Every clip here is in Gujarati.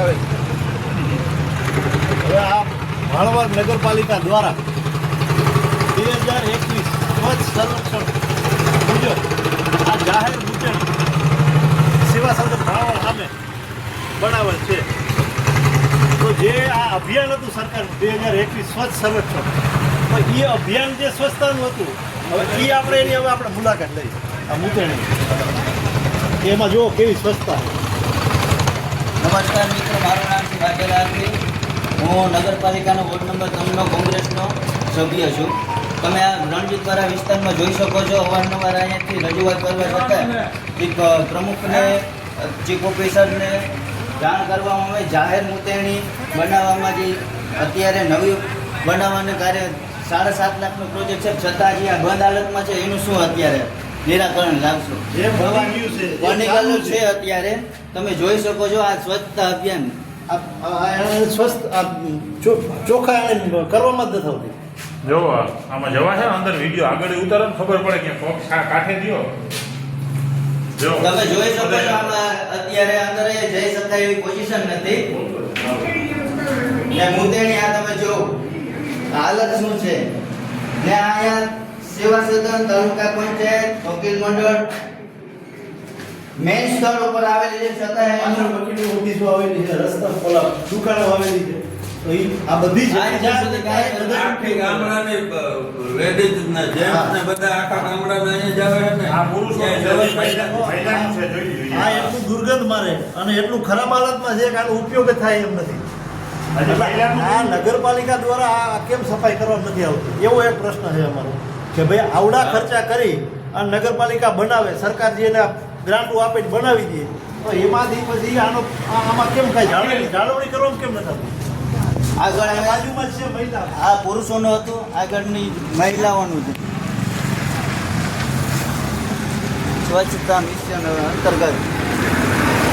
આવે હવે આ માળવડ નગરપાલિકા દ્વારા બે હજાર એકવીસ સ્વચ્છ સંરક્ષણ મુજબ આ જાહેર ઉજવણી સેવા સદન માળવડ સામે બનાવેલ છે. તો જે આ અભિયાન હતું સરકાર બે હજાર એકવીસ સ્વચ્છ સંરક્ષણ એ અભિયાન જે સ્વચ્છતાનું હતું, હવે એ આપણે એની હવે આપણે મુલાકાત લઈએ. આ મૂતરણી એમાં જુઓ કેવી સ્વચ્છતા. નમસ્કાર મિત્રો, મારું નામ છે હું નગરપાલિકાનો વોર્ડ નંબર ત્રણનો કોંગ્રેસનો સભ્ય છું. તમે આ રણજીતવાડા વિસ્તારમાં જોઈ શકો છો, અવારનવાર અહીંયાથી રજૂઆત કરવા છતાં પ્રમુખને ચીફ ઓફિસરને જાણ કરવામાં આવે, જાહેર મુતેણી બનાવવામાં જે અત્યારે નવી બનાવવાનું કાર્ય સાડા સાત લાખનો પ્રોજેક્ટ છે. છતાં જે આ બંધ હાલતમાં છે, એનું શું અત્યારે? નિરાકરણ લાવશો. જે બની છે, અત્યારે. તમે જોઈ શકો છો આ સ્વચ્છતા અભિયાન. સ્વસ્થ ચોખ્ખા એને કરવામાં જ નથી આવતી. જો આમાં જવા છે અંદર વીડિયો. આગળ ઉતારો ખબર પડે કે કોક કાંઠે દ્યો જો. તમે જોઈ શકો છો આમાં અત્યારે અંદર એ જઈ શકાય એવી પોઝિશન નથી. ને મુદેણી આ તમે જો. હાલત શું છે? ને અહીંયા સેવા સદન તાલુકા પંચાયત વકીલ મંડળ. મેઇન સ્થળ ઉપર આવેલી છે છતાં એનું વકીલની ઓફિસો આવેલી છે રસ્તા ખોલા દુકાનો આવેલી છે. તો એ આ બધી બધા આખી ગામડાની લેડીઝ ને જેન્ટ્સ ને બધા આખા ગામડાના અહીંયા જ આવે ને? આ પુરુષો છે, જવાય મહિલા- છે જોઈ આ એટલું દુર્ગંધ મારે અને એટલું ખરાબ હાલતમાં છે કે આનો ઉપયોગ થાય એમ નથી. આ નગરપાલિકા દ્વારા આ કેમ સફાઈ કરવા નથી આવતી? એવો એક પ્રશ્ન છે અમારો. કે ભાઈ આવડા ખર્ચા કરી અને નગરપાલિકા બનાવે સરકાર જે એને ગ્રાન્ટો આપે બનાવી દે. તો એમાંથી પછી આનો આમાં કેમ થાય? જાળવણી જાળવણી કરવામાં કેમ નથી આગળ આ બાજુમાં છે મહિલા. આ પુરુષોનું હતું આગળની મહિલાઓનું છે. સ્વચ્છતા મિશન અંતર્ગત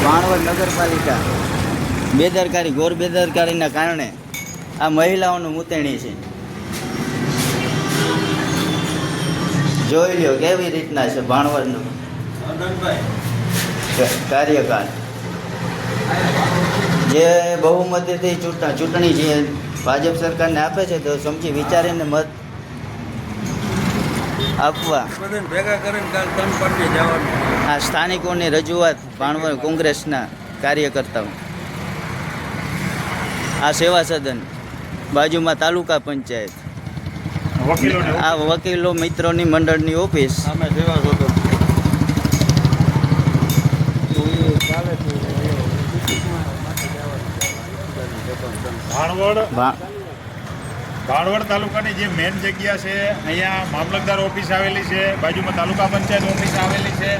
ભાણવડ નગરપાલિકા બેદરકારી ઘોર બેદરકારીના કારણે આ મહિલાઓનું મૂતેણી છે. જોઈ લ્યો કેવી રીતના છે ભાણવરનું કાર્યકાળ. જે બહુમતીથી ચૂંટણી ચૂંટણી જે ભાજપ સરકારને આપે છે તો સમજી વિચારીને મત આપવા. ભેગા કરીને આ સ્થાનિકોની રજૂઆત ભાણવડ કોંગ્રેસના કાર્યકર્તાઓ. આ સેવા સદન બાજુમાં તાલુકા પંચાયત. આ વકીલો મિત્રોની મંડળની ઓફિસ. સામે સેવા સોદો ભાણવડ ભાણવડ તાલુકાની જે મેન જગ્યા છે અહીંયા મામલતદાર ઓફિસ આવેલી છે બાજુમાં તાલુકા પંચાયત ઓફિસ આવેલી છે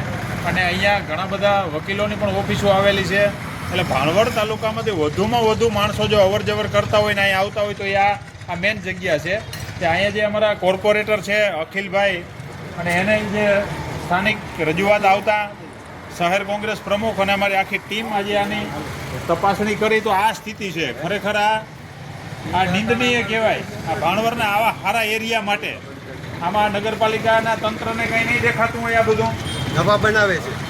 અને અહીંયા ઘણા બધા વકીલોની પણ ઓફિસો આવેલી છે. એટલે ભાણવડ તાલુકામાંથી વધુમાં વધુ માણસો જો અવર જવર કરતા હોય ને અહીંયા આવતા હોય તો એ આ આ મેન જગ્યા છે. કે અહીંયા જે અમારા કોર્પોરેટર છે અખિલભાઈ અને એને જે સ્થાનિક રજૂઆત આવતા શહેર કોંગ્રેસ પ્રમુખ અને અમારી આખી ટીમ આજે આની તપાસણી કરી તો આ સ્થિતિ છે. ખરેખર આ આ નિંદનીય કહેવાય. આ ભાણવરના આવા સારા એરિયા માટે આમાં નગરપાલિકાના તંત્રને કંઈ નહીં દેખાતું હોય આ બધું. નવા બનાવે છે.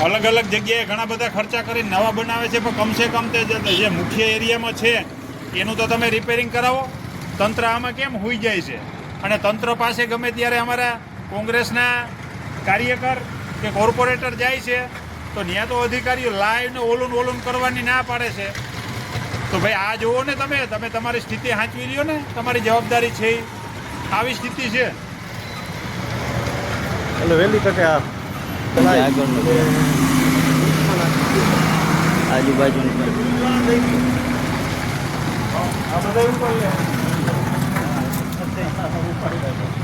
અલગ અલગ જગ્યાએ ઘણા બધા ખર્ચા કરીને નવા બનાવે છે પણ કમસે કમ તે જે- જે મુખ્ય એરિયામાં છે એનું તો તમે રિપેરિંગ કરાવો. તંત્ર આમાં કેમ હોઈ જાય છે? અને તંત્ર પાસે ગમે ત્યારે અમારા કોંગ્રેસના કાર્યકર કે કોર્પોરેટર જાય છે તો ત્યાં તો અધિકારીઓ લાઈવને ઓલું ઓલુન ઓલુન કરવાની ના પાડે છે. તો ભાઈ આ જુઓ ને તમે તમે તમારી સ્થિતિ સાચવી લ્યો ને. તમારી જવાબદારી છે આવી સ્થિતિ છે. એટલે વહેલી તકે આ આજુબાજુ આ બધા かどうかある。